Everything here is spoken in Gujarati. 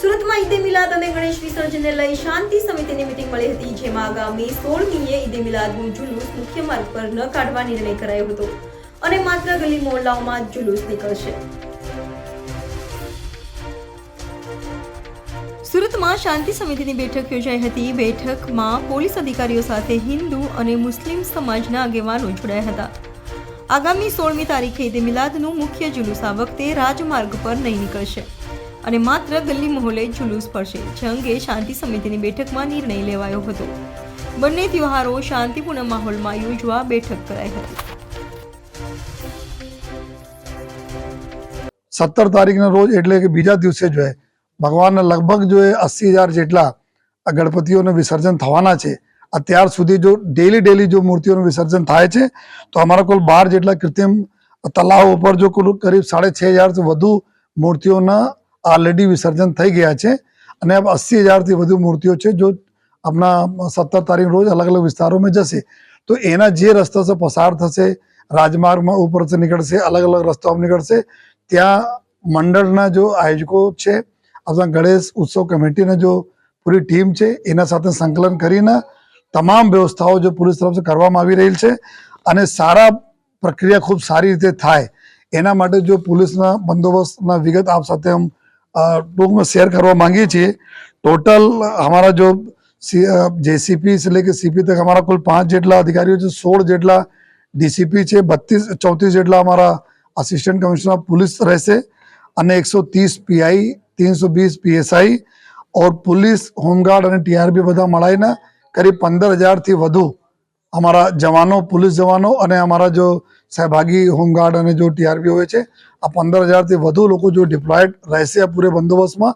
સુરતમાં ઈદે મિલાદ અને ગણેશ વિસર્જનને લઈ શાંતિ સમિતિની મિટિંગ મળી હતી, જેમાં આગામી સોળમીએ ઈદે મિલાદનું જુલુસ મુખ્ય માર્ગ પર ન કાઢવા નિર્ણય કરાયો હતો અને માત્ર ગલી મોહલ્લાઓમાં જુલુસ નીકળશે. સુરતમાં શાંતિ સમિતિની બેઠક યોજાઈ હતી. બેઠકમાં પોલીસ અધિકારીઓ સાથે હિન્દુ અને મુસ્લિમ સમાજના આગેવાનો જોડાયા હતા. આગામી સોળમી તારીખે ઈદ મિલાદનું મુખ્ય જુલુસ આ વખતે રાજમાર્ગ પર નહીં નીકળશે અને માત્ર ગલ્લી મહોલે જુલુસ પડશે, જે અંગે શાંતિ સમિતિની બેઠકમાં નિર્ણય લેવાયો હતો. બંને તહેવારો શાંતિપૂર્ણ માહોલમાં યોજવા બેઠક કરાઈ હતી. સત્તર તારીખના રોજ એટલે કે બીજા દિવસે જ હે ભગવાનના લગભગ જો એ અસી હજાર જેટલા ગણપતિઓનું વિસર્જન થવાના છે, અત્યાર સુધી જો ડેલી ડેલી જો મૂર્તિઓનું વિસર્જન થાય છે, તો અમારા કુલ બાર જેટલા કૃત્રિમ તલાવ ઉપર જો કુલ કરીબ સાડે છ હજારથી વધુ મૂર્તિઓના ઓલરેડી વિસર્જન થઈ ગયા છે. અને અસ્સી હજારથી વધુ મૂર્તિઓ છે જો આપણા સત્તર તારીખ રોજ અલગ અલગ વિસ્તારોમાં જશે, તો એના જે રસ્તાથી પસાર થશે, રાજમાર્ગમાં ઉપરથી નીકળશે, અલગ અલગ રસ્તાઓ નીકળશે, ત્યાં મંડળના જો આયોજકો છે આપણા ગણેશ ઉત્સવ કમિટીને જો પૂરી ટીમ છે, એના સાથે સંકલન કરીને તમામ વ્યવસ્થાઓ જો પોલીસ તરફથી કરવામાં આવી રહી છે અને સારા પ્રક્રિયા ખૂબ સારી રીતે થાય, એના માટે જો પોલીસના બંદોબસ્તના વિગત આપ સાથે હમ ટૂંકમાં શેર કરવા માંગીએ છીએ. ટોટલ અમારા જો જેસીપી એટલે કે સીપી તક અમારા કુલ પાંચ જેટલા અધિકારીઓ છે, સોળ જેટલા ડીસીપી છે, બત્રીસ, ચોત્રીસ જેટલા અમારા અસિસ્ટન્ટ કમિશનર પોલીસ રહેશે અને એકસો ત્રીસ પીઆઈ ત્રણસો વીસ પીએસઆઈ ઓર પોલીસ હોમગાર્ડ અને ટીઆરબી બધા મળાઈને કરીબ પંદર હજારથી વધુ અમારા જવાનો પોલીસ જવાનો અને અમારા જો સહભાગી હોમગાર્ડ અને જો ટીઆરબી હોય છે આ પંદર હજારથી વધુ લોકો જો ડિપ્લોયડ રહેશે આ પૂરે બંદોબસ્તમાં